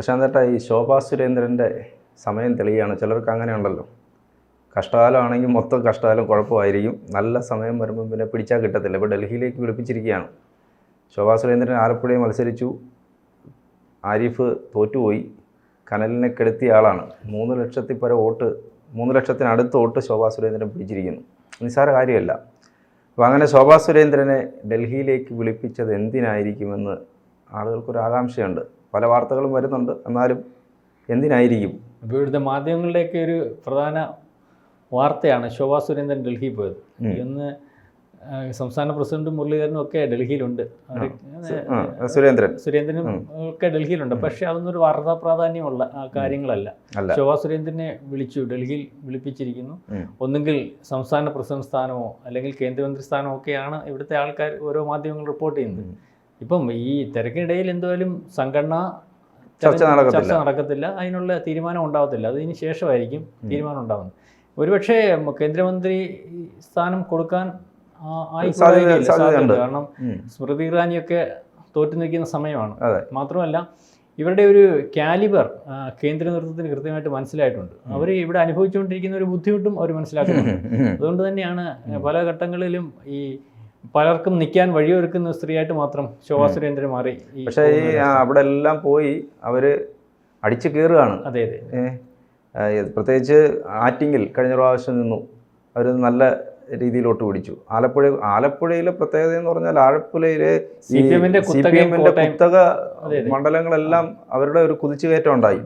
പ്രശാന്തേട്ട ഈ ശോഭാ സുരേന്ദ്രന്റെ സമയം തെളിയാണ് ചിലർക്ക് അങ്ങനെ ഉണ്ടല്ലോ കഷ്ടകാലമാണെങ്കിൽ മൊത്തം കഷ്ടകാലം കുഴപ്പമായിരിക്കും. നല്ല സമയം വരുമ്പോൾ പിന്നെ പിടിച്ചാൽ കിട്ടത്തില്ല. ഇപ്പോൾ ഡൽഹിയിലേക്ക് വിളിപ്പിച്ചിരിക്കുകയാണ്. ശോഭാ സുരേന്ദ്രൻ ആലപ്പുഴയിൽ മത്സരിച്ചു. ആരിഫ് തോറ്റുപോയി. കനലിനെ കെടുത്തിയ ആളാണ്. മൂന്ന് ലക്ഷത്തിൽ പര വോട്ട് മൂന്ന് ലക്ഷത്തിനടുത്ത് വോട്ട് ശോഭാ സുരേന്ദ്രൻ പിടിച്ചിരിക്കുന്നു. നിസ്സാര കാര്യമല്ല. അപ്പോൾ അങ്ങനെ ശോഭാ സുരേന്ദ്രനെ ഡൽഹിയിലേക്ക് വിളിപ്പിച്ചത് എന്തിനായിരിക്കുമെന്ന് ആളുകൾക്കൊരു ആകാംക്ഷയുണ്ട്. പല വാർത്തകളും വരുന്നുണ്ട്. എന്നാലും എന്തിനായിരിക്കും? ഇപ്പോൾ ഇവിടുത്തെ മാധ്യമങ്ങളുടെയൊക്കെ ഒരു പ്രധാന വാർത്തയാണ്. ശോഭാ സുരേന്ദ്രൻ ഡൽഹിയിൽ പോയത്. ഇന്ന് സംസ്ഥാന പ്രസിഡന്റും മുരളീധരനും ഒക്കെ ഡൽഹിയിലുണ്ട്. സുരേന്ദ്രൻ. സുരേന്ദ്രനും ഒക്കെ ഡൽഹിയിലുണ്ട്. പക്ഷെ അതൊന്നും ഒരു വാർത്താ പ്രാധാന്യമുള്ള ആ, കാര്യങ്ങളല്ല. ശോഭാ സുരേന്ദ്രനെ വിളിച്ചു ഡൽഹിയിൽ വിളിപ്പിച്ചിരിക്കുന്നു. ഒന്നുകിൽ സംസ്ഥാന പ്രസിഡന്റ് സ്ഥാനമോ അല്ലെങ്കിൽ കേന്ദ്രമന്ത്രി സ്ഥാനമോ ഒക്കെയാണ് ഇവിടുത്തെ ആൾക്കാർ ഓരോ മാധ്യമങ്ങൾ റിപ്പോർട്ട് ചെയ്യുന്നത്. ഇപ്പം ഈ തിരക്കിനിടയിൽ എന്തായാലും സംഘടന ചർച്ച. ചർച്ച നടക്കത്തില്ല. അതിനുള്ള തീരുമാനം ഉണ്ടാകത്തില്ല അതിന് ശേഷമായിരിക്കും തീരുമാനം ഉണ്ടാകുന്നത് ഒരുപക്ഷെ കേന്ദ്രമന്ത്രി സ്ഥാനം കൊടുക്കാൻ സാധ്യതയുണ്ട്. കാരണം. സ്മൃതി ഇറാനിയൊക്കെ തോറ്റു നിൽക്കുന്ന സമയമാണ്. മാത്രമല്ല ഇവരുടെ ഒരു കാലിബർ കേന്ദ്ര നേതൃത്വത്തിന് കൃത്യമായിട്ട് മനസ്സിലായിട്ടുണ്ട്. അവർ ഇവിടെ അനുഭവിച്ചുകൊണ്ടിരിക്കുന്ന ഒരു ബുദ്ധിമുട്ടും അവർ മനസ്സിലാക്കുന്നുണ്ട്. അതുകൊണ്ട് തന്നെയാണ് പല ഘട്ടങ്ങളിലും ഈ പലർക്കും നിൽക്കാൻ വഴിയൊരുക്കുന്ന സ്ത്രീയായിട്ട് മാത്രം ശോഭാ സുരേന്ദ്രൻ മാറി പക്ഷേ ഈ അവിടെ എല്ലാം പോയി അവർ അടിച്ചു കയറുകയാണ് അതെ അതെ പ്രത്യേകിച്ച് ആറ്റിങ്ങിൽ കഴിഞ്ഞ പ്രാവശ്യം നിന്നു. അവർ നല്ല രീതിയിലോട്ട് പിടിച്ചു. ആലപ്പുഴ ആലപ്പുഴയിലെ പ്രത്യേകത എന്ന് പറഞ്ഞാൽ ആലപ്പുഴയിലെ സി പി എമ്മിന്റെ കുത്തക. മണ്ഡലങ്ങളെല്ലാം അവരുടെ ഒരു കുതിച്ചുകയറ്റം ഉണ്ടായി.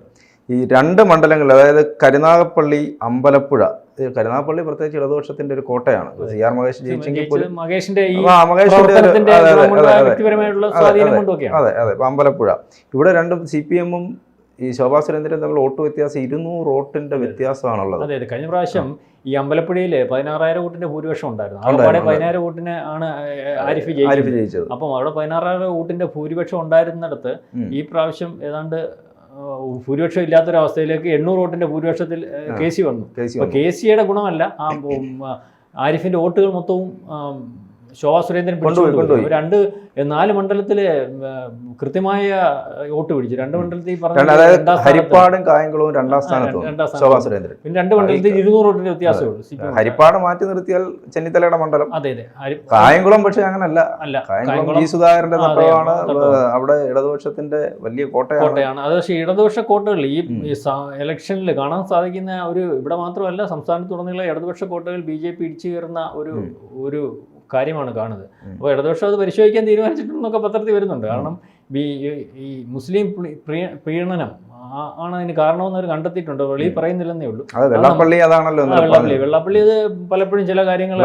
ഈ രണ്ട് മണ്ഡലങ്ങൾ അതായത് കരുനാഗപ്പള്ളി അമ്പലപ്പുഴ ഇത് കരുനാഗപ്പള്ളി പ്രത്യേകിച്ച് ഇടതുപക്ഷത്തിന്റെ ഒരു കോട്ടയാണ്. സി ആർ മഹേഷ് ജയിച്ചെങ്കിൽ പോലും മഹേഷിന്റെ അതെ, അതെ, ഇപ്പൊ അമ്പലപ്പുഴ. ഇവിടെ രണ്ടും സി പി എമ്മും ഈ ശോഭാ സുരേന്ദ്രൻ തമ്മിൽ വോട്ട് വ്യത്യാസം ഇരുന്നൂറ് വോട്ടിന്റെ വ്യത്യാസമാണുള്ളത്. അതെ അതെ. കഴിഞ്ഞ പ്രാവശ്യം ഈ അമ്പലപ്പുഴയിൽ പതിനാറായിരം വോട്ടിന്റെ ഭൂരിപക്ഷം ഉണ്ടായിരുന്നു. അവിടെ പതിനായിരം വോട്ടിന് ആണ് ആരിഫ് ജയിച്ചത്. അപ്പം അവിടെ പതിനാറായിരം വോട്ടിന്റെ ഭൂരിപക്ഷം ഉണ്ടായിരുന്നിടത്ത് ഈ പ്രാവശ്യം ഏതാണ്ട് ഭൂരിപക്ഷം ഇല്ലാത്തൊരവസ്ഥയിലേക്ക് എണ്ണൂറ് വോട്ടിന്റെ ഭൂരിപക്ഷത്തിൽ. കെ സി വന്നു കെ സിയുടെ ഗുണമല്ല ആ ആരിഫിന്റെ വോട്ടുകൾ മൊത്തവും ശോഭാ സുരേന്ദ്രൻ കൊണ്ടുപോയി. രണ്ട് നാല് മണ്ഡലത്തിൽ കൃത്യമായ വോട്ട് പിടിച്ചു. രണ്ട് മണ്ഡലത്തിൽ പറഞ്ഞു ഹരിപ്പാടും കായംകുളവും രണ്ടാം സ്ഥാനത്ത് ശോഭാ സുരേന്ദ്രൻ പിന്നെ രണ്ട് മണ്ഡലത്തിൽ ഇരുന്നൂറ് വോട്ടിന്റെ വ്യത്യാസമേ ഉള്ളൂ സി പി എം. ഹരിപ്പാട് മാറ്റി നിർത്തിയാൽ ചെന്നിത്തലയുടെ മണ്ഡലം. അതെ അതെ. കായംകുളം പക്ഷെ അങ്ങനല്ല. അല്ല കായംകുളം ഈ ജി സുധാകരന്റെ തട്ടമാണ്. അവിടെ ഇടതുപക്ഷത്തിന്റെ വലിയ കോട്ടയാണ്. കോട്ടയാണ്. അത് പക്ഷേ ഇടതുപക്ഷ കോട്ടകൾ ഈ ഇലക്ഷനിൽ കാണാൻ സാധിക്കുന്ന ഒരു ഇവിടെ മാത്രമല്ല സംസ്ഥാനത്തുടനീളം ഇടതുപക്ഷ കോട്ടകൾ ബി ജെ പി ഇടിച്ചു കയറുന്ന ഒരു ഒരു കാര്യമാണ് കാണുന്നത്. അപ്പോൾ ഇടതുപക്ഷം അത് പരിശോധിക്കാൻ തീരുമാനിച്ചിട്ടുണ്ടെന്നൊക്കെ പത്രത്തിൽ വരുന്നുണ്ട്. കാരണം ഈ- ഈ മുസ്ലിം പ്രീ- പ്രീ- പ്രീണനം ആണ് അതിന് കാരണമെന്ന് അവർ കണ്ടെത്തിയിട്ടുണ്ട്. വെളിയിൽ പറയുന്നില്ലെന്നേ ഉള്ളൂ. വെള്ളാപ്പള്ളി അതാണല്ലോ വെള്ളപ്പള്ളി വെള്ളപ്പള്ളി ഇത് പലപ്പോഴും ചില കാര്യങ്ങൾ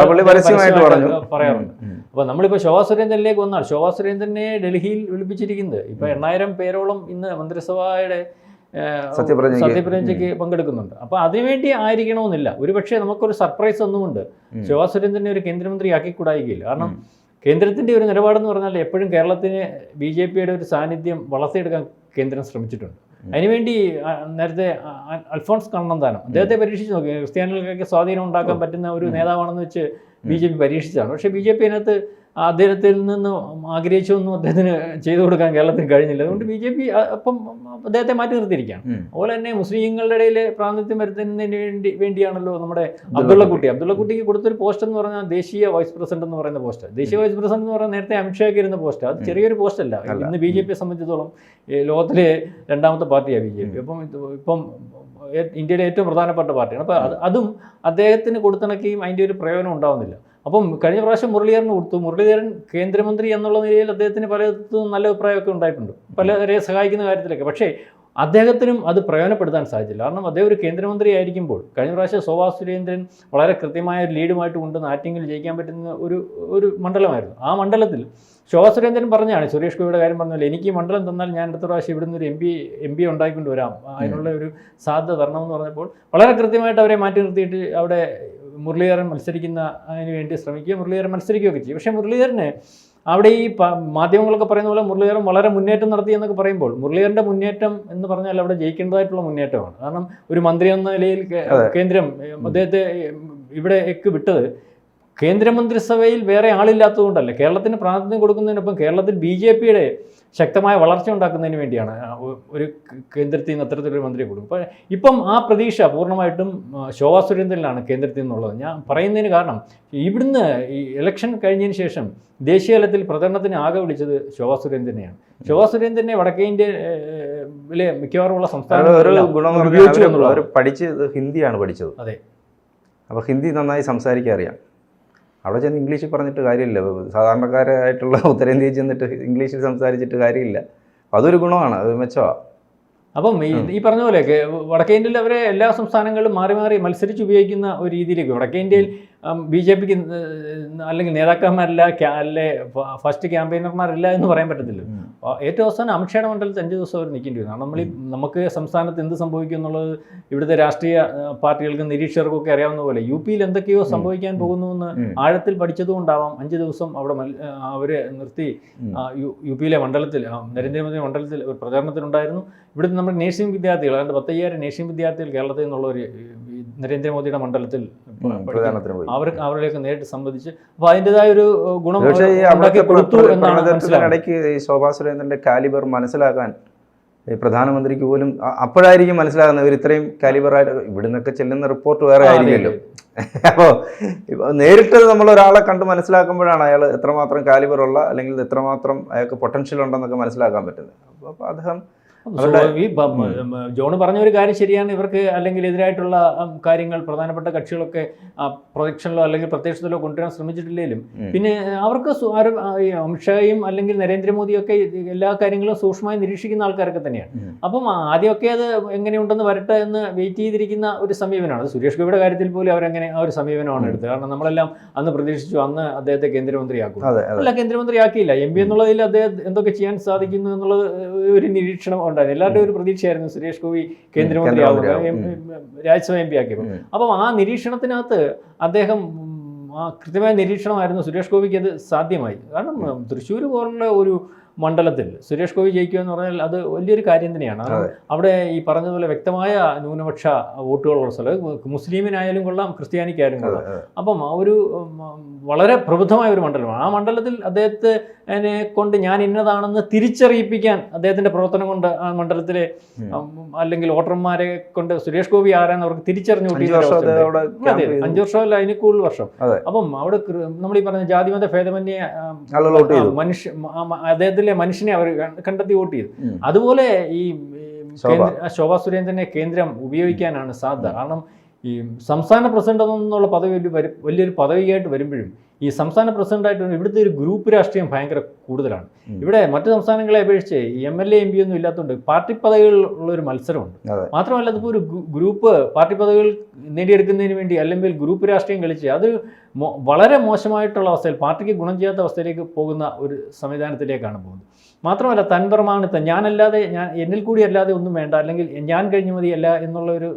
പറയാറുണ്ട്. അപ്പോൾ നമ്മളിപ്പോൾ ശോഭാ സുരേന്ദ്രനിലേക്ക് വന്നാൽ ശോഭാ സുരേന്ദ്രനെ ഡൽഹിയിൽ വിളിപ്പിച്ചിരിക്കുന്നത്. ഇപ്പോൾ എണ്ണായിരം പേരോളം ഇന്ന് മന്ത്രിസഭയുടെ സത്യപ്രതിജ്ഞയ്ക്ക്. പങ്കെടുക്കുന്നുണ്ട്. അപ്പോൾ അതിനുവേണ്ടി ആയിരിക്കണമെന്നില്ല. ഒരുപക്ഷെ നമുക്കൊരു സർപ്രൈസ് ഒന്നുമുണ്ട്. ശോഭാ സുരേന്ദ്രനെ ഒരു കേന്ദ്രമന്ത്രി ആക്കിക്കൂടായികയില്ല കാരണം കേന്ദ്രത്തിന്റെ ഒരു നിലപാടെന്ന് പറഞ്ഞാൽ എപ്പോഴും കേരളത്തിന് ബി ജെ പിയുടെ ഒരു സാന്നിധ്യം വളർത്തിയെടുക്കാൻ കേന്ദ്രം ശ്രമിച്ചിട്ടുണ്ട്. അതിനുവേണ്ടി നേരത്തെ അൽഫോൺസ് കണ്ണന്താനം. അദ്ദേഹത്തെ പരീക്ഷിച്ച് നോക്കി. ക്രിസ്ത്യാനികൾക്കൊക്കെ സ്വാധീനം ഉണ്ടാക്കാൻ പറ്റുന്ന ഒരു നേതാവാണെന്ന് വെച്ച് ബി ജെ പി പരീക്ഷിച്ചതാണ്. പക്ഷേ ബി ജെ പി അതിനകത്ത് അദ്ദേഹത്തിൽ നിന്ന് ആഗ്രഹിച്ചൊന്നും അദ്ദേഹത്തിന് ചെയ്തു കൊടുക്കാൻ കേരളത്തിന് കഴിഞ്ഞില്ല. അതുകൊണ്ട് ബി ജെ പി അപ്പം അദ്ദേഹത്തെ മാറ്റി നിർത്തിയിരിക്കുകയാണ്. അതുപോലെ തന്നെ മുസ്ലിങ്ങളുടെ ഇടയിൽ പ്രാതിനിധ്യം വരുത്തുന്നതിന് വേണ്ടി വേണ്ടിയാണല്ലോ നമ്മുടെ അബ്ദുള്ളക്കുട്ടി അബ്ദുള്ളക്കുട്ടിക്ക് കൊടുത്തൊരു പോസ്റ്റ് എന്ന് പറഞ്ഞാൽ ദേശീയ വൈസ് പ്രസിഡന്റ് എന്ന് പറയുന്ന പോസ്റ്റ്. ദേശീയ വൈസ് പ്രസിഡന്റ് എന്ന് പറഞ്ഞാൽ നേരത്തെ അമിത്ഷാക്ക് ഇരുന്ന പോസ്റ്റ്. അത് ചെറിയൊരു പോസ്റ്റ് അല്ല. അല്ല. ഇന്ന് ബി ജെ പിയെ സംബന്ധിച്ചിടത്തോളം ലോകത്തിലെ രണ്ടാമത്തെ പാർട്ടിയാണ് ബി ജെ പി. അപ്പം ഇപ്പം ഇന്ത്യയിലെ ഏറ്റവും പ്രധാനപ്പെട്ട പാർട്ടിയാണ്. അപ്പോൾ അതും അദ്ദേഹത്തിന് കൊടുത്തിണക്കിയും അതിന്റെ ഒരു പ്രയോജനം ഉണ്ടാവുന്നില്ല. അപ്പം കഴിഞ്ഞ പ്രാവശ്യം മുരളീധരന് കൊടുത്തു. മുരളീധരൻ കേന്ദ്രമന്ത്രി എന്നുള്ള നിലയിൽ അദ്ദേഹത്തിന് പലയിടത്തും നല്ല അഭിപ്രായമൊക്കെ ഉണ്ടായിട്ടുണ്ട്. പലരെ സഹായിക്കുന്ന കാര്യത്തിലൊക്കെ. പക്ഷേ അദ്ദേഹത്തിനും അത് പ്രയോജനപ്പെടുത്താൻ സാധിച്ചില്ല. കാരണം അദ്ദേഹം ഒരു കേന്ദ്രമന്ത്രി ആയിരിക്കുമ്പോൾ കഴിഞ്ഞ പ്രാവശ്യം ശോഭാ സുരേന്ദ്രൻ വളരെ കൃത്യമായ ഒരു ലീഡുമായിട്ട് കൊണ്ട് നാറ്റിങ്ങിൽ ജയിക്കാൻ പറ്റുന്ന ഒരു ഒരു മണ്ഡലമായിരുന്നു. ആ മണ്ഡലത്തിൽ ശോഭാ സുരേന്ദ്രൻ പറഞ്ഞാണ് സുരേഷ് ഗോപിയുടെ കാര്യം പറഞ്ഞാൽ എനിക്ക് മണ്ഡലം തന്നാൽ ഞാൻ അടുത്ത പ്രാവശ്യം ഇവിടുന്ന് ഒരു എം പി എം പി ഉണ്ടാക്കിക്കൊണ്ട് വരാം. അതിനുള്ള ഒരു സാധ്യത തരണമെന്ന് പറഞ്ഞപ്പോൾ വളരെ കൃത്യമായിട്ട് അവരെ മാറ്റി നിർത്തിയിട്ട് അവിടെ മുരളീധരൻ മത്സരിക്കുന്ന അതിന് വേണ്ടി ശ്രമിക്കുക മുരളീധരൻ മത്സരിക്കുകയൊക്കെ ചെയ്യും. പക്ഷേ മുരളീധരന് അവിടെ ഈ മാധ്യമങ്ങളൊക്കെ പറയുന്ന പോലെ മുരളീധരൻ വളരെ മുന്നേറ്റം നടത്തി എന്നൊക്കെ പറയുമ്പോൾ മുരളീധരന്റെ മുന്നേറ്റം എന്ന് പറഞ്ഞാൽ അവിടെ ജയിക്കേണ്ടതായിട്ടുള്ള മുന്നേറ്റമാണ്. കാരണം ഒരു മന്ത്രി എന്ന നിലയിൽ കേന്ദ്രം അദ്ദേഹത്തെ ഇവിടെ ഇവിടേക്ക് വിട്ടത് കേന്ദ്രമന്ത്രിസഭയിൽ വേറെ ആളില്ലാത്തതുകൊണ്ടല്ല? കേരളത്തിന് പ്രാതിനിധ്യം കൊടുക്കുന്നതിനൊപ്പം കേരളത്തിൽ ബി ജെ പിയുടെ ശക്തമായ വളർച്ച ഉണ്ടാക്കുന്നതിന് വേണ്ടിയാണ് ഒരു കേന്ദ്രത്തിൽ നിന്ന് അത്തരത്തിലൊരു മന്ത്രിയെ കൊടുക്കും അപ്പോൾ ഇപ്പം ആ പ്രതീക്ഷ പൂർണമായിട്ടും ശോഭാ സുരേന്ദ്രനിലാണ് കേന്ദ്രത്തിൽ നിന്നുള്ളത്. ഞാൻ പറയുന്നതിന് കാരണം ഇവിടുന്ന് ഈ ഇലക്ഷൻ കഴിഞ്ഞതിന് ശേഷം ദേശീയ തലത്തിൽ പ്രചരണത്തിന് ആകെ വിളിച്ചത് ശോഭാ സുരേന്ദ്രനെയാണ്. ശോഭാ സുരേന്ദ്രനെ വടക്കേ ഇന്ത്യയിലെ മിക്കവാറുമുള്ള പറഞ്ഞാൽ എന്നുള്ളതാണ്. ഹിന്ദിയാണ് പഠിച്ചത്. അതെ. അപ്പോൾ ഹിന്ദി നന്നായി സംസാരിക്കാൻ അറിയാം. അവിടെ ചെന്ന് ഇംഗ്ലീഷിൽ പറഞ്ഞിട്ട് കാര്യമില്ല. സാധാരണക്കാരായിട്ടുള്ള ഉത്തരേന്ത്യയിൽ ചെന്നിട്ട് ഇംഗ്ലീഷിൽ സംസാരിച്ചിട്ട് കാര്യമില്ല. അതൊരു ഗുണമാണ് അത് മെച്ചമാണ് അപ്പം ഈ ഈ പറഞ്ഞ പോലെ വടക്കേ ഇന്ത്യയിൽ അവരെ എല്ലാ സംസ്ഥാനങ്ങളിലും മാറി മാറി മത്സരിച്ച് ഉപയോഗിക്കുന്ന ഒരു രീതിയിലേക്ക് വടക്കേ ഇന്ത്യയിൽ ബി ജെ പിക്ക് അല്ലെങ്കിൽ നേതാക്കന്മാരില്ല അല്ലെ ഫസ്റ്റ് ക്യാമ്പയിനർമാരില്ല എന്ന് പറയാൻ പറ്റത്തില്ല. ഏറ്റവും അവസാനം അമിത്ഷായുടെ മണ്ഡലത്തിൽ അഞ്ച് ദിവസം അവർ നിൽക്കേണ്ടി വരും കാരണം നമ്മൾ നമുക്ക് സംസ്ഥാനത്ത് എന്ത് സംഭവിക്കും എന്നുള്ളത് ഇവിടുത്തെ രാഷ്ട്രീയ പാർട്ടികൾക്കും നിരീക്ഷകർക്കും ഒക്കെ അറിയാവുന്ന പോലെ യു പിയിൽ എന്തൊക്കെയോ സംഭവിക്കാൻ പോകുന്നു എന്ന്. ആഴത്തിൽ പഠിച്ചതുകൊണ്ടാവാം അഞ്ച് ദിവസം അവിടെ അവരെ നിർത്തി. യു പിയിലെ മണ്ഡലത്തിൽ നരേന്ദ്രമോദി മണ്ഡലത്തിൽ ഒരു പ്രചാരണത്തിനുണ്ടായിരുന്നു. ഇവിടുത്തെ നമ്മുടെ നേഴ്സിംഗ് വിദ്യാർത്ഥികൾ അതായത് പത്തയ്യായിരം നേഴ്സിംഗ് വിദ്യാർത്ഥികൾ കേരളത്തിൽ നിന്നുള്ളവർ നരേന്ദ്രമോദിയുടെ മണ്ഡലത്തിൽ അവർക്ക് അവരിലേക്ക് നേരിട്ട് സംബന്ധിച്ച് അപ്പൊ അതിന്റെതായ ഒരു ഗുണം കൊടുത്തു എന്നാണ് ശോഭാ സുരേന്ദ്രന്റെ കാലിബർ മനസ്സിലാക്കാൻ പ്രധാനമന്ത്രിക്ക് പോലും അപ്പോഴായിരിക്കും മനസ്സിലാകുന്നത് ഇവർ ഇത്രയും കാലിബറായിട്ട് ഇവിടുന്നൊക്കെ ചെല്ലുന്ന റിപ്പോർട്ട് വേറെ ആയിരിക്കുമല്ലോ. അപ്പോൾ നേരിട്ട് നമ്മൾ ഒരാളെ കണ്ട് മനസ്സിലാക്കുമ്പോഴാണ് അയാൾ എത്രമാത്രം കാലിബറുള്ള അല്ലെങ്കിൽ എത്രമാത്രം അയാൾക്ക് പൊട്ടൻഷ്യൽ ഉണ്ടെന്നൊക്കെ മനസ്സിലാക്കാൻ പറ്റുന്നത്. അപ്പോൾ അദ്ദേഹം ഈ ജോണ് പറഞ്ഞ ഒരു കാര്യം ശരിയാണ്. ഇവർക്ക് അല്ലെങ്കിൽ എതിരായിട്ടുള്ള കാര്യങ്ങൾ പ്രധാനപ്പെട്ട കക്ഷികളൊക്കെ പ്രൊജക്ഷനിലോ അല്ലെങ്കിൽ പ്രത്യക്ഷത്തിലോ കൊണ്ടുവരാൻ ശ്രമിച്ചിട്ടില്ലെങ്കിലും പിന്നെ അവർക്ക് അമിത്ഷായും അല്ലെങ്കിൽ നരേന്ദ്രമോദിയും ഒക്കെ എല്ലാ കാര്യങ്ങളും സൂക്ഷ്മമായി നിരീക്ഷിക്കുന്ന ആൾക്കാരൊക്കെ തന്നെയാണ്. അപ്പം ആദ്യമൊക്കെ അത് എങ്ങനെയുണ്ടെന്ന് വരട്ടെ എന്ന് വെയിറ്റ് ചെയ്തിരിക്കുന്ന ഒരു സമീപനമാണ്. അത് സുരേഷ് ഗോപിയുടെ കാര്യത്തിൽ പോലും അവരങ്ങനെ ആ ഒരു സമീപനമാണ് എടുത്തത്. കാരണം നമ്മളെല്ലാം അന്ന് പ്രതീക്ഷിച്ചു അന്ന് അദ്ദേഹത്തെ കേന്ദ്രമന്ത്രിയാക്കും. അല്ല കേന്ദ്രമന്ത്രിയാക്കിയില്ല. എം പി എന്നുള്ളതിൽ അദ്ദേഹം എന്തൊക്കെ ചെയ്യാൻ സാധിക്കുന്നു എന്നുള്ളത് ഒരു നിരീക്ഷണം ഉണ്ടായിരുന്നു. എല്ലാവരുടെയും ഒരു പ്രതീക്ഷയായിരുന്നു Suresh Gopi. M- Rajyasabha M P ആക്കിയപ്പോൾ. അപ്പം ആ നിരീക്ഷണത്തിനകത്ത് അദ്ദേഹം ആ കൃത്യമായ നിരീക്ഷണമായിരുന്നു സുരേഷ് ഗോപിക്ക് അത് സാധ്യമായി. കാരണം തൃശ്ശൂർ പോലുള്ള ഒരു മണ്ഡലത്തിൽ സുരേഷ് ഗോപി ജയിക്കുക എന്ന് പറഞ്ഞാൽ അത് വലിയൊരു കാര്യം തന്നെയാണ്. അവിടെ ഈ പറഞ്ഞതുപോലെ വ്യക്തമായ ന്യൂനപക്ഷ വോട്ടുകളുള്ള സ്ഥലം. മുസ്ലിമിനായാലും കൊള്ളാം ക്രിസ്ത്യാനിക്കായാലും കൊള്ളാം. അപ്പം ആ ഒരു വളരെ പ്രബുദ്ധമായ ഒരു മണ്ഡലമാണ്. ആ മണ്ഡലത്തിൽ അദ്ദേഹത്തെ കൊണ്ട് ഞാൻ ഇന്നതാണെന്ന് തിരിച്ചറിയിപ്പിക്കാൻ അദ്ദേഹത്തിന്റെ പ്രവർത്തനം കൊണ്ട് ആ മണ്ഡലത്തിലെ അല്ലെങ്കിൽ വോട്ടർമാരെ കൊണ്ട് സുരേഷ് ഗോപി ആരാന്ന് അവർക്ക് തിരിച്ചറിഞ്ഞു അഞ്ച് വർഷം അതെ. അഞ്ചു വർഷമല്ല അതിന് കൂടുതൽ വർഷം. അപ്പം അവിടെ നമ്മൾ ഈ പറഞ്ഞ ജാതിമത ഭേദമന്യേ മനുഷ്യ ആ, മ- മനുഷ്യനെ അവർ കണ്ടെത്തി വോട്ട് ചെയ്തു. അതുപോലെ ഈ ശോഭ. സുരേന്ദ്രനെ കേന്ദ്രം ഉപയോഗിക്കാനാണ് സാധ്യത. കാരണം ഈ സംസ്ഥാന പ്രസിഡന്റ് എന്നുള്ള പദവി വലിയൊരു പദവിയായിട്ട് വരുമ്പോഴും ഈ സംസ്ഥാന പ്രസിഡന്റായിട്ട് ഇവിടുത്തെ ഒരു ഗ്രൂപ്പ് രാഷ്ട്രീയം ഭയങ്കര കൂടുതലാണ്. ഇവിടെ മറ്റു സംസ്ഥാനങ്ങളെ അപേക്ഷിച്ച് M L A M P ഒന്നും ഇല്ലാത്തതുകൊണ്ട് പാർട്ടി പദവികളിലുള്ള ഒരു മത്സരമുണ്ട്. മാത്രമല്ല അതിപ്പോൾ ഒരു ഗ്രൂപ്പ് പാർട്ടി പദവികൾ നേടിയെടുക്കുന്നതിന് വേണ്ടി അല്ലെങ്കിൽ ഗ്രൂപ്പ് രാഷ്ട്രീയം കളിച്ച് അത് വളരെ മോശമായിട്ടുള്ള അവസ്ഥയിൽ പാർട്ടിക്ക് ഗുണം ചെയ്യാത്ത അവസ്ഥയിലേക്ക് പോകുന്ന ഒരു സംവിധാനത്തിലേക്കാണ് പോകുന്നത്. മാത്രമല്ല തൻപരമാണിത്തം ഞാനല്ലാതെ ഞാൻ എന്നിൽ കൂടി അല്ലാതെ ഒന്നും വേണ്ട അല്ലെങ്കിൽ ഞാൻ കഴിഞ്ഞു മതിയല്ല എന്നുള്ള ഒരു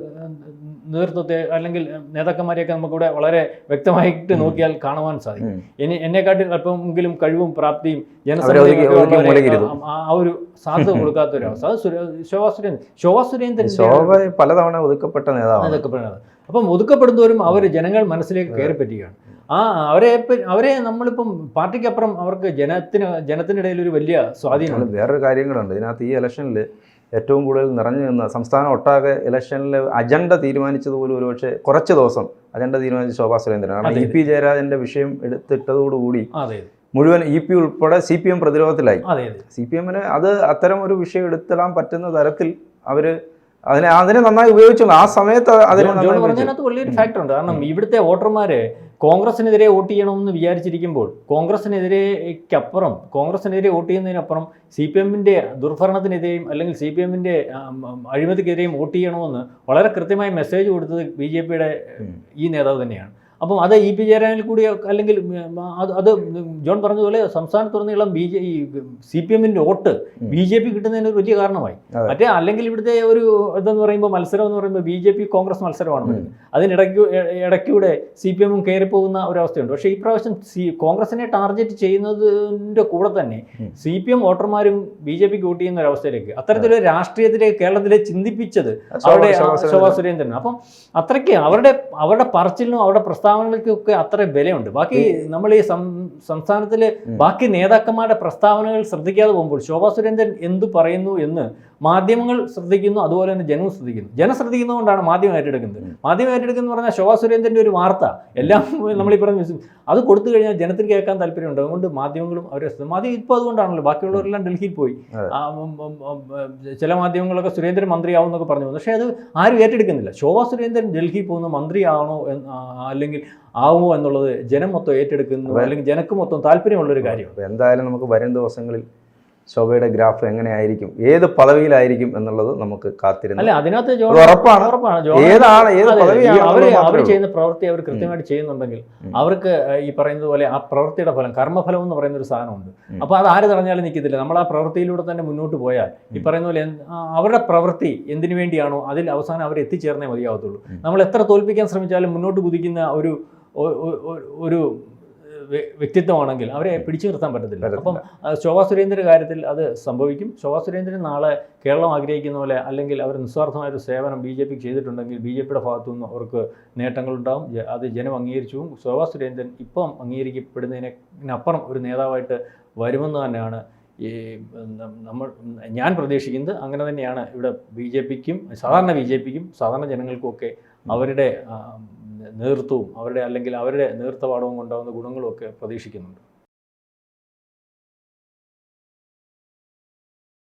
നേതൃത്വത്തെ അല്ലെങ്കിൽ നേതാക്കന്മാരെയൊക്കെ നമുക്കിവിടെ വളരെ വ്യക്തമായിട്ട് നോക്കിയാൽ കാണുവാൻ സാധിക്കും. ഇനി എന്നെ എന്നെക്കാട്ടിൽ അല്പമെങ്കിലും കഴിവും പ്രാപ്തിയും ജനസംഖ്യയും. ആ ഒരു സാധ്യത കൊടുക്കാത്ത ഒരു അവസ്ഥ അത് ശോഭാ സുരേന്ദ്രൻ ശോഭാ സുരേന്ദ്രൻ ശോഭ പലതവണ ഒതുക്കപ്പെട്ട നേതാവാണ്. ഇതൊക്കെ പറയുന്നത് അപ്പം ഒതുക്കപ്പെടുന്നവരും അവർ ജനങ്ങൾ മനസ്സിലേക്ക് കയറി പറ്റുകയാണ് ആ അവരെ അവരെ നമ്മളിപ്പം പാർട്ടിക്കപ്പുറം അവർക്ക് ജനത്തിന് ജനത്തിനിടയിൽ ഒരു വലിയ സ്വാധീനമാണ് വേറൊരു കാര്യങ്ങളുണ്ട്. കൂടെ ഉണ്ട് ഇതിനകത്ത് ഈ ഇലക്ഷനിൽ ഏറ്റവും കൂടുതൽ നിറഞ്ഞു നിന്ന സംസ്ഥാനം ഒട്ടാകെ ഇലക്ഷനിൽ അജണ്ട തീരുമാനിച്ചത് പോലും ഒരുപക്ഷെ കുറച്ച് ദിവസം അജണ്ട തീരുമാനിച്ച ശോഭാ സുരേന്ദ്രൻ കാരണം. ഇ പി ജയരാജന്റെ വിഷയം എടുത്തിട്ടതോടുകൂടി മുഴുവൻ ഇ പി ഉൾപ്പെടെ സി പി എം പ്രതിരോധത്തിലായി. സി പി എമ്മിന് അത് അത്തരം ഒരു വിഷയം എടുത്തിടാൻ പറ്റുന്ന തരത്തിൽ അവർ അതിനെ അതിനെ നന്നായി ഉപയോഗിച്ചു. ആ സമയത്ത് അതിനെ വലിയൊരു ഫാക്ടർ ഉണ്ട്. കാരണം ഇവിടുത്തെ വോട്ടർമാര് കോൺഗ്രസിനെതിരെ വോട്ട് ചെയ്യണമെന്ന് വിചാരിച്ചിരിക്കുമ്പോൾ കോൺഗ്രസിനെതിരേക്കപ്പുറം കോൺഗ്രസിനെതിരെ വോട്ട് ചെയ്യുന്നതിനപ്പുറം സി പി എമ്മിന്റെ ദുർഭരണത്തിനെതിരെയും അല്ലെങ്കിൽ സി പി എമ്മിന്റെ അഴിമതിക്കെതിരെയും വോട്ട് ചെയ്യണമെന്ന് വളരെ കൃത്യമായി മെസ്സേജ് കൊടുത്തത് ബി ജെ പിയുടെ ഈ നേതാവ് തന്നെയാണ്. അപ്പം അത് ഇ പി ജയരാജനിൽ കൂടി അല്ലെങ്കിൽ അത് അത് ജോൺ പറഞ്ഞതുപോലെ സംസ്ഥാനത്തുടനീളം ബി ജെ ഈ സി പി എമ്മിന്റെ വോട്ട്. ബി ജെ പി കിട്ടുന്നതിന് ഒരു വലിയ കാരണമായി. മറ്റേ അല്ലെങ്കിൽ ഇവിടുത്തെ ഒരു ഇതെന്ന് പറയുമ്പോൾ മത്സരം എന്ന് പറയുമ്പോൾ ബി ജെ പി കോൺഗ്രസ് മത്സരമാണ്. അതിനിടയ്ക്ക് ഇടയ്ക്കൂടെ സി പി എമ്മും കയറി പോകുന്ന ഒരവസ്ഥയുണ്ട്. പക്ഷേ ഇപ്രാവശ്യം സി കോൺഗ്രസിനെ ടാർഗറ്റ് ചെയ്യുന്നതിന്റെ കൂടെ തന്നെ. സി പി എം വോട്ടർമാരും ബി ജെ പിക്ക് വോട്ട് ചെയ്യുന്ന ഒരവസ്ഥയിലേക്ക് അത്തരത്തിലൊരു രാഷ്ട്രീയത്തിലെ കേരളത്തിലെ ചിന്തിപ്പിച്ചത് അവരുടെ ശോഭാ സുരേന്ദ്രൻ അപ്പം അത്രയ്ക്ക് അവരുടെ അവരുടെ പറച്ചിലിനും അവരുടെ പ്രസ്താവന പ്രസ്താവനകൾക്കൊക്കെ അത്ര വിലയുണ്ട്. ബാക്കി നമ്മൾ ഈ സംസ്ഥാനത്തിലെ ബാക്കി നേതാക്കന്മാരുടെ പ്രസ്താവനകൾ ശ്രദ്ധിക്കാതെ പോകുമ്പോൾ ശോഭാ സുരേന്ദ്രൻ എന്തു പറയുന്നു എന്ന് മാധ്യമങ്ങൾ ശ്രദ്ധിക്കുന്നു അതുപോലെ തന്നെ ജനവും ശ്രദ്ധിക്കുന്നു. ജനം ശ്രദ്ധിക്കുന്നതുകൊണ്ടാണ് മാധ്യമം ഏറ്റെടുക്കുന്നത്. മാധ്യമം ഏറ്റെടുക്കുന്ന പറഞ്ഞാൽ ശോഭാ സുരേന്ദ്രന്റെ ഒരു വാർത്ത. എല്ലാം നമ്മളീ പറഞ്ഞ അത് കൊടുത്തു കഴിഞ്ഞാൽ ജനത്തിൽ കേൾക്കാൻ താല്പര്യമുണ്ട്. അതുകൊണ്ട് മാധ്യമങ്ങളും അവരെ മാധ്യമം ഇപ്പോൾ അതുകൊണ്ടാണല്ലോ. ബാക്കിയുള്ളവരെല്ലാം ഡൽഹിയിൽ പോയി. ചില മാധ്യമങ്ങളൊക്കെ സുരേന്ദ്രൻ മന്ത്രിയാവും എന്നൊക്കെ പറഞ്ഞു. പക്ഷേ അത് ആരും ഏറ്റെടുക്കുന്നില്ല. ശോഭാ സുരേന്ദ്രൻ ഡൽഹിയിൽ പോകുന്ന മന്ത്രിയാണോ എന്ന് അല്ലെങ്കിൽ ആവുമോ എന്നുള്ളത് ജനം മൊത്തം ഏറ്റെടുക്കുന്നു അല്ലെങ്കിൽ ജനക്ക് മൊത്തം താല്പര്യമുള്ളൊരു കാര്യം എന്തായാലും നമുക്ക് വരും ദിവസങ്ങളിൽ ശോഭയുടെ ഗ്രാഫ് എങ്ങനെയായിരിക്കും? ഏത് പദവിയിലായിരിക്കും എന്നുള്ളത് നമുക്ക് കാത്തിരുന്നു അല്ല അതിനകത്ത് ഉറപ്പാണ്. ഉറപ്പാണ്. ഏതാണ് ഏത് എന്നുള്ളത് അവർ ചെയ്യുന്ന പ്രവൃത്തി അവർ കൃത്യമായിട്ട് ചെയ്യുന്നുണ്ടെങ്കിൽ അവർക്ക് ഈ പറയുന്നത് പോലെ ആ പ്രവൃത്തിയുടെ ഫലം കർമ്മഫലം എന്ന് പറയുന്ന ഒരു സാധനമുണ്ട് അപ്പൊ അപ്പോൾ അത് ആര് തടഞ്ഞാലും നിൽക്കത്തില്ല നമ്മൾ ആ പ്രവൃത്തിയിലൂടെ തന്നെ മുന്നോട്ട് പോയാൽ ഈ പറയുന്ന പോലെ അവരുടെ പ്രവൃത്തി എന്തിനു വേണ്ടിയാണോ അതിൽ അവസാനം അവർ എത്തിച്ചേർന്നേ മതിയാവത്തുള്ളൂ. നമ്മൾ എത്ര തോൽപ്പിക്കാൻ ശ്രമിച്ചാലും മുന്നോട്ട് കുതിക്കുന്ന ഒരു ഒരു വ്യക്തിത്വമാണെങ്കിൽ അവരെ പിടിച്ചു നിർത്താൻ പറ്റത്തില്ല. അപ്പം ശോഭാ സുരേന്ദ്രന്റെ കാര്യത്തിൽ അത് സംഭവിക്കും. ശോഭാ സുരേന്ദ്രൻ നാളെ കേരളം ആഗ്രഹിക്കുന്ന പോലെ അല്ലെങ്കിൽ അവർ നിസ്വാർത്ഥമായൊരു സേവനം ബി ജെ പിക്ക് ചെയ്തിട്ടുണ്ടെങ്കിൽ ബി ജെ പിയുടെ ഭാഗത്തു നിന്ന് അവർക്ക് നേട്ടങ്ങളുണ്ടാവും. ജ- അത് ജനം അംഗീകരിച്ചും. ശോഭാ സുരേന്ദ്രൻ ഇപ്പം അംഗീകരിക്കപ്പെടുന്നതിനപ്പുറം ഒരു നേതാവായിട്ട് വരുമെന്ന് തന്നെയാണ് ഈ നമ്മൾ ഞാൻ പ്രതീക്ഷിക്കുന്നത്. അങ്ങനെ തന്നെയാണ് ഇവിടെ ബി ജെ പിക്കും സാധാരണ ബി ജെ പിക്കും സാധാരണ ജനങ്ങൾക്കും ഒക്കെ അവരുടെ നേതൃത്വവും അവരുടെ അല്ലെങ്കിൽ അവരുടെ നേതൃത്വപാഠവും കൊണ്ടാകുന്ന ഗുണങ്ങളും ഒക്കെ പ്രതീക്ഷിക്കുന്നുണ്ട്.